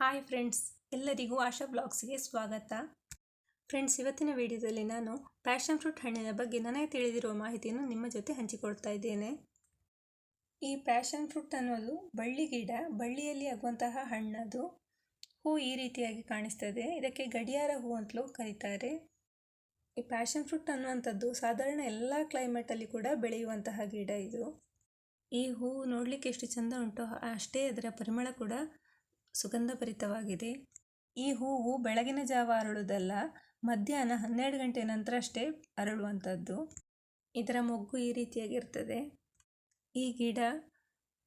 Hi friends ಎಲ್ಲರಿಗೂ ಆಶಾ ಬ್ಲಾಗ್ಸ್ಗೆ ಸ್ವಾಗತ. Friends ಇವತ್ತಿನ ವಿಡಿಯೋದಲ್ಲಿ ನಾನು ಪ್ಯಾಷನ್ ಫ್ರೂಟ್ ಹಣ್ಣಿನ ಬಗ್ಗೆ ನನಗೆ ತಿಳಿದಿರುವ ಮಾಹಿತಿಯನ್ನು ನಿಮ್ಮ ಜೊತೆ ಹಂಚಿಕೊಳ್ತಾ ಇದ್ದೇನೆ. ಈ ಪ್ಯಾಷನ್ ಫ್ರೂಟ್ ಅನ್ನೋದು ಬಳ್ಳಿ ಗಿಡ, ಬಳ್ಳಿಯಲ್ಲಿ ಆಗುವಂತಹ ಹಣ್ಣದು ಹೂ ಈ ರೀತಿಯಾಗಿ ಕಾಣಿಸ್ತದೆ. ಇದಕ್ಕೆ ಗಡಿಯಾರ ಹೂ ಅಂತಲೂ ಕರೀತಾರೆ. ಈ ಪ್ಯಾಷನ್ ಫ್ರೂಟ್ ಅನ್ನುವಂಥದ್ದು ಸಾಧಾರಣ ಎಲ್ಲ ಕ್ಲೈಮೇಟಲ್ಲಿ ಕೂಡ ಬೆಳೆಯುವಂತಹ ಗಿಡ ಇದು. ಈ ಹೂವು ನೋಡಲಿಕ್ಕೆ ಎಷ್ಟು ಚೆಂದ ಉಂಟು ಅಷ್ಟೇ ಅದರ ಪರಿಮಳ ಕೂಡ ಸುಗಂಧಭರಿತವಾಗಿದೆ. ಈ ಹೂವು ಬೆಳಗಿನ ಜಾವ ಅರಳುವುದಲ್ಲ ಮಧ್ಯಾಹ್ನ ಹನ್ನೆರಡು ಗಂಟೆ ನಂತರ ಅಷ್ಟೇ ಅರಳುವಂಥದ್ದು. ಇದರ ಮೊಗ್ಗು ಈ ರೀತಿಯಾಗಿರ್ತದೆ. ಈ ಗಿಡ,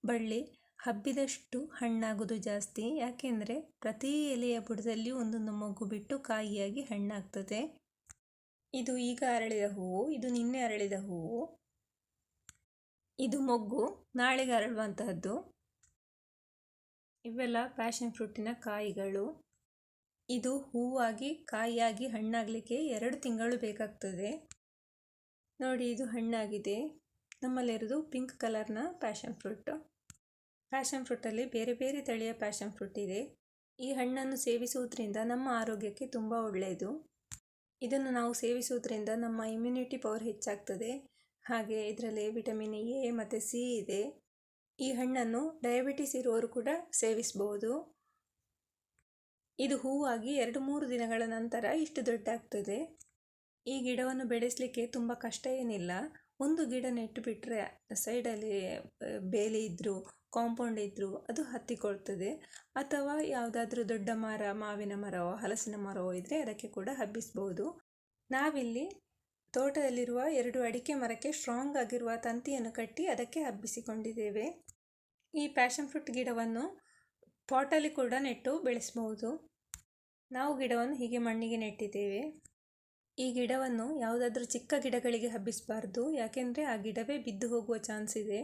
ಬಳ್ಳಿ ಹಬ್ಬಿದಷ್ಟು ಹಣ್ಣಾಗೋದು ಜಾಸ್ತಿ. ಯಾಕೆಂದರೆ ಪ್ರತಿ ಎಲೆಯ ಬುಡದಲ್ಲಿ ಒಂದೊಂದು ಮೊಗ್ಗು ಬಿಟ್ಟು ಕಾಯಿಯಾಗಿ ಹಣ್ಣಾಗ್ತದೆ. ಇದು ಈಗ ಅರಳಿದ ಹೂವು, ಇದು ನಿನ್ನೆ ಅರಳಿದ ಹೂವು. ಇದು ಮೊಗ್ಗು ನಾಳೆಗೆ ಅರಳುವಂತಹದ್ದು ಇವೆಲ್ಲ ಪ್ಯಾಷನ್ ಫ್ರೂಟಿನ ಕಾಯಿಗಳು. ಇದು ಹೂವಾಗಿ, ಕಾಯಿಯಾಗಿ ಹಣ್ಣಾಗಲಿಕ್ಕೆ ಎರಡು ತಿಂಗಳು ಬೇಕಾಗ್ತದೆ. ನೋಡಿ, ಇದು ಹಣ್ಣಾಗಿದೆ. ನಮ್ಮಲ್ಲಿರೋದು ಪಿಂಕ್ ಕಲರ್ನ ಪ್ಯಾಷನ್ ಫ್ರೂಟ್ ಪ್ಯಾಷನ್ ಫ್ರೂಟಲ್ಲಿ ಬೇರೆ ಬೇರೆ ತಳಿಯ ಪ್ಯಾಷನ್ ಫ್ರೂಟ್ ಇದೆ. ಈ ಹಣ್ಣನ್ನು ಸೇವಿಸುವುದರಿಂದ ನಮ್ಮ ಆರೋಗ್ಯಕ್ಕೆ ತುಂಬ ಒಳ್ಳೆಯದು. ಇದನ್ನು ನಾವು ಸೇವಿಸುವುದರಿಂದ ನಮ್ಮ ಇಮ್ಯುನಿಟಿ ಪವರ್ ಹೆಚ್ಚಾಗ್ತದೆ. ಹಾಗೆ ಇದರಲ್ಲಿ ವಿಟಮಿನ್ ಎ ಮತ್ತು ಸಿ ಇದೆ. ಈ ಹಣ್ಣನ್ನು ಡಯಾಬಿಟಿಸ್ ಇರುವವರು ಕೂಡ ಸೇವಿಸಬಹುದು ಇದು ಹೂವಾಗಿ ಎರಡು ಮೂರು ದಿನಗಳ ನಂತರ ಇಷ್ಟು ದೊಡ್ಡಾಗ್ತದೆ ಈ ಗಿಡವನ್ನು ಬೆಳೆಸಲಿಕ್ಕೆ ತುಂಬ ಕಷ್ಟ ಏನಿಲ್ಲ. ಒಂದು ಗಿಡ ನೆಟ್ಟು ಬಿಟ್ಟರೆ ಸೈಡಲ್ಲಿ ಬೇಲಿ ಇದ್ದರೂ ಕಾಂಪೌಂಡ್ ಇದ್ದರೂ ಅದು ಹತ್ತಿಕೊಳ್ತದೆ. ಅಥವಾ ಯಾವುದಾದ್ರೂ ದೊಡ್ಡ ಮರ, ಮಾವಿನ ಮರವೋ, ಹಲಸಿನ ಮರವೋ ಇದ್ದರೆ ಅದಕ್ಕೆ ಕೂಡ ಹಬ್ಬಿಸ್ಬೋದು. ನಾವಿಲ್ಲಿ ತೋಟದಲ್ಲಿರುವ ಎರಡು ಅಡಿಕೆ ಮರಕ್ಕೆ ಸ್ಟ್ರಾಂಗ್ ಆಗಿರುವ ತಂತಿಯನ್ನು ಕಟ್ಟಿ ಅದಕ್ಕೆ ಹಬ್ಬಿಸಿಕೊಂಡಿದ್ದೇವೆ. ಈ ಪ್ಯಾಷನ್ ಫ್ರೂಟ್ ಗಿಡವನ್ನು ಪಾಟಲ್ಲಿ ಕೂಡ ನೆಟ್ಟು ಬೆಳೆಸಬಹುದು. ನಾವು ಗಿಡವನ್ನು ಹೀಗೆ ಮಣ್ಣಿಗೆ ನೆಟ್ಟಿದ್ದೇವೆ. ಈ ಗಿಡವನ್ನು ಯಾವುದಾದ್ರೂ ಚಿಕ್ಕ ಗಿಡಗಳಿಗೆ ಹಬ್ಬಿಸಬಾರ್ದು, ಯಾಕೆಂದರೆ ಆ ಗಿಡವೇ ಬಿದ್ದು ಹೋಗುವ ಚಾನ್ಸ್ ಇದೆ.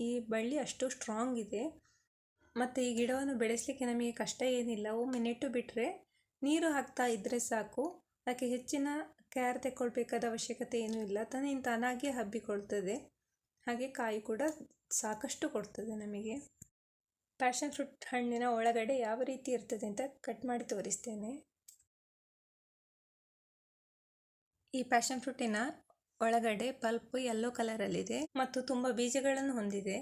ಈ ಬಳ್ಳಿ ಅಷ್ಟು ಸ್ಟ್ರಾಂಗ್ ಇದೆ. ಮತ್ತು ಈ ಗಿಡವನ್ನು ಬೆಳೆಸಲಿಕ್ಕೆ ನಮಗೆ ಕಷ್ಟ ಏನಿಲ್ಲ. ಒಮ್ಮೆ ನೆಟ್ಟು ಬಿಟ್ಟರೆ ನೀರು ಹಾಕ್ತಾ ಇದ್ದರೆ ಸಾಕು. ಅದಕ್ಕೆ ಹೆಚ್ಚಿನ ಕೇರ್ ತೆಕ್ಕೊಳ್ಬೇಕಾದ ಅವಶ್ಯಕತೆ ಏನೂ ಇಲ್ಲ. ತಾನೇ ತಾನಾಗಿ ಹಬ್ಬಿಕೊಳ್ತದೆ. ಹಾಗೆ ಕಾಯಿ ಕೂಡ ಸಾಕಷ್ಟು ಕೊಡ್ತದೆ ನಮಗೆ. ಪ್ಯಾಷನ್ ಫ್ರೂಟ್ ಹಣ್ಣಿನ ಒಳಗಡೆ ಯಾವ ರೀತಿ ಇರ್ತದೆ ಅಂತ ಕಟ್ ಮಾಡಿ ತೋರಿಸ್ತೇನೆ. ಈ ಪ್ಯಾಷನ್ ಫ್ರೂಟಿನ ಒಳಗಡೆ ಪಲ್ಪ್ ಯೆಲ್ಲೋ ಕಲರಲ್ಲಿದೆ ಮತ್ತು ತುಂಬ ಬೀಜಗಳನ್ನು ಹೊಂದಿದೆ.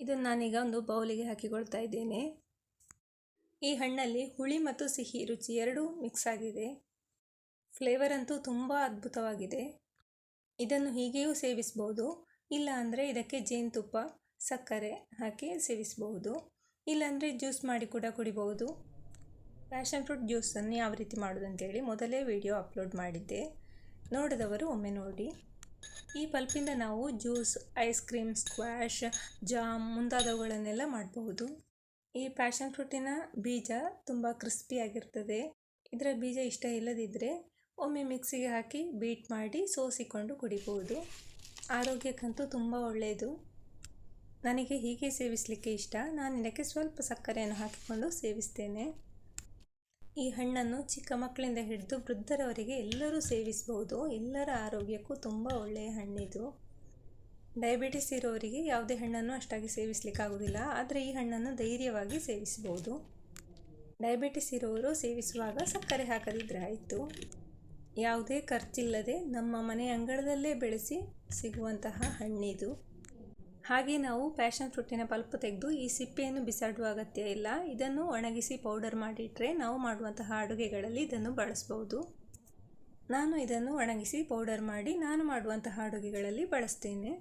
ಇದನ್ನು ನಾನೀಗ ಒಂದು ಬೌಲಿಗೆ ಹಾಕಿಕೊಳ್ತಾ ಇದ್ದೇನೆ. ಈ ಹಣ್ಣಲ್ಲಿ ಹುಳಿ ಮತ್ತು ಸಿಹಿ ರುಚಿ ಎರಡೂ ಮಿಕ್ಸ್ ಆಗಿದೆ. ಫ್ಲೇವರ್ ಅಂತೂ ತುಂಬ ಅದ್ಭುತವಾಗಿದೆ. ಇದನ್ನು ಹೀಗೆಯೂ ಸೇವಿಸ್ಬೋದು. ಇಲ್ಲ ಅಂದರೆ ಇದಕ್ಕೆ ಜೇನುತುಪ್ಪ, ಸಕ್ಕರೆ ಹಾಕಿ ಸೇವಿಸಬಹುದು ಇಲ್ಲಾಂದರೆ ಜ್ಯೂಸ್ ಮಾಡಿ ಕೂಡ ಕುಡಿಬಹುದು ಪ್ಯಾಷನ್ ಫ್ರೂಟ್ ಜ್ಯೂಸನ್ನು ಯಾವ ರೀತಿ ಮಾಡೋದು ಅಂತೇಳಿ ಮೊದಲೇ ವಿಡಿಯೋ ಅಪ್ಲೋಡ್ ಮಾಡಿದ್ದೆ. ನೋಡಿದವರು ಒಮ್ಮೆ ನೋಡಿ. ಈ ಪಲ್ಪಿಂದ ನಾವು juice ice cream squash jam ಮುಂತಾದವುಗಳನ್ನೆಲ್ಲ ಮಾಡಬಹುದು ಈ ಪ್ಯಾಷನ್ ಫ್ರೂಟಿನ ಬೀಜ ತುಂಬ ಕ್ರಿಸ್ಪಿಯಾಗಿರ್ತದೆ ಇದರ ಬೀಜ ಇಷ್ಟ ಇಲ್ಲದಿದ್ದರೆ ಒಮ್ಮೆ ಮಿಕ್ಸಿಗೆ ಹಾಕಿ ಬೀಟ್ ಮಾಡಿ ಸೋಸಿಕೊಂಡು ಕುಡಿಬೋದು. ಆರೋಗ್ಯಕ್ಕಂತೂ ತುಂಬ ಒಳ್ಳೆಯದು. ನನಗೆ ಹೀಗೆ ಸೇವಿಸಲಿಕ್ಕೆ ಇಷ್ಟ. ನಾನು ಇದಕ್ಕೆ ಸ್ವಲ್ಪ ಸಕ್ಕರೆಯನ್ನು ಹಾಕಿಕೊಂಡು ಸೇವಿಸ್ತೇನೆ. ಈ ಹಣ್ಣನ್ನು ಚಿಕ್ಕ ಮಕ್ಕಳಿಂದ ಹಿಡಿದು ವೃದ್ಧರವರಿಗೆ ಎಲ್ಲರೂ ಸೇವಿಸಬಹುದು ಎಲ್ಲರ ಆರೋಗ್ಯಕ್ಕೂ ತುಂಬ ಒಳ್ಳೆಯ ಹಣ್ಣಿದು. ಡಯಾಬಿಟಿಸ್ ಇರೋರಿಗೆ ಯಾವುದೇ ಹಣ್ಣನ್ನು ಅಷ್ಟಾಗಿ ಸೇವಿಸಲಿಕ್ಕಾಗೋದಿಲ್ಲ ಆದರೆ ಈ ಹಣ್ಣನ್ನು ಧೈರ್ಯವಾಗಿ ಸೇವಿಸಬಹುದು ಡಯಾಬಿಟಿಸ್ ಇರೋರು ಸೇವಿಸುವಾಗ ಸಕ್ಕರೆ ಹಾಕದಿದ್ದರೆ ಆಯಿತು. ಯಾವುದೇ ಖರ್ಚಿಲ್ಲದೆ ನಮ್ಮ ಮನೆ ಅಂಗಳದಲ್ಲೇ ಬೆಳೆಸಿ ಸಿಗುವಂತಹ ಹಣ್ಣಿದು. ಹಾಗೆ ನಾವು ಪ್ಯಾಷನ್ ಫ್ರೂಟಿನ ಪಲ್ಪ್ ತೆಗೆದು ಈ ಸಿಪ್ಪೆಯನ್ನು ಬಿಸಾಡುವ ಅಗತ್ಯ ಇಲ್ಲ. ಇದನ್ನು ಒಣಗಿಸಿ ಪೌಡರ್ ಮಾಡಿಟ್ಟರೆ ನಾವು ಮಾಡುವಂತಹ ಅಡುಗೆಗಳಲ್ಲಿ ಇದನ್ನು ಬಳಸ್ಬೋದು. ನಾನು ಇದನ್ನು ಒಣಗಿಸಿ ಪೌಡರ್ ಮಾಡಿ ನಾನು ಮಾಡುವಂತಹ ಅಡುಗೆಗಳಲ್ಲಿ ಬಳಸ್ತೇನೆ.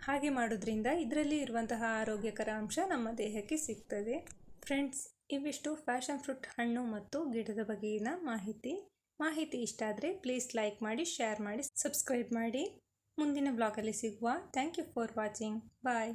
ಹಾಗೆ ಮಾಡೋದ್ರಿಂದ ಇದರಲ್ಲಿ ಇರುವಂತಹ ಆರೋಗ್ಯಕರ ಅಂಶ ನಮ್ಮ ದೇಹಕ್ಕೆ ಸಿಗ್ತದೆ. ಫ್ರೆಂಡ್ಸ್, ಇವಿಷ್ಟು ಫ್ಯಾಷನ್ ಫ್ರೂಟ್ ಹಣ್ಣು ಮತ್ತು ಗಿಡದ ಬಗೆಗಿನ ಮಾಹಿತಿ. ಮಾಹಿತಿ ಇಷ್ಟ ಆದರೆ ಪ್ಲೀಸ್ ಲೈಕ್ ಮಾಡಿ ಶೇರ್ ಮಾಡಿ ಸಬ್ಸ್ಕ್ರೈಬ್ ಮಾಡಿ. ಮುಂದಿನ ಬ್ಲಾಗಲ್ಲಿ ಸಿಗುವ. Thank you for watching bye